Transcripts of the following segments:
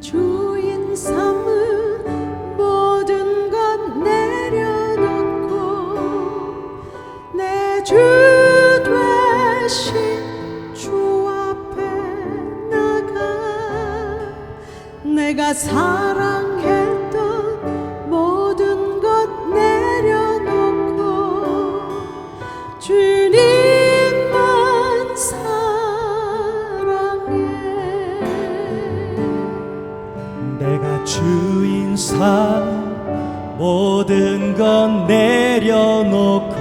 주인 삼은 모든 것 내려놓고 내 주 되신 주 앞에 나가 내가 사랑했던 모든 것 내려놓고 주님 주인 삼 모든 건 내려놓고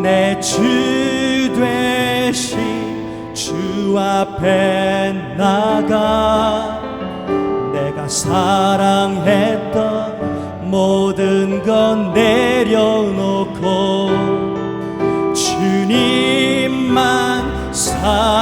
내 주 되신 주 앞에 나가 내가 사랑했던 모든 건 내려놓고 주님만 사랑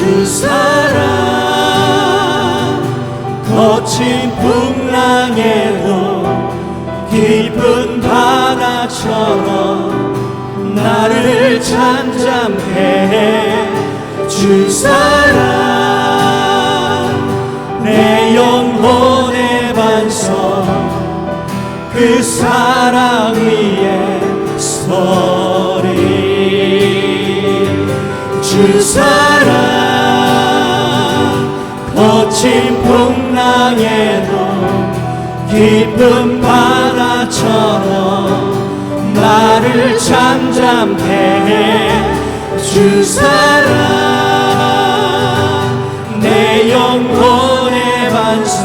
리주 사랑 거친 풍랑에도 깊은 바다처럼 나를 잠잠케 해주 사랑 내 영혼의 반석 그 사랑 위에 서리. 주 사랑 거친 풍랑에도 깊은 바다처럼 나를 잠잠케 해주 사랑. 내 영혼의 반석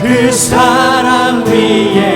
그 사랑 위에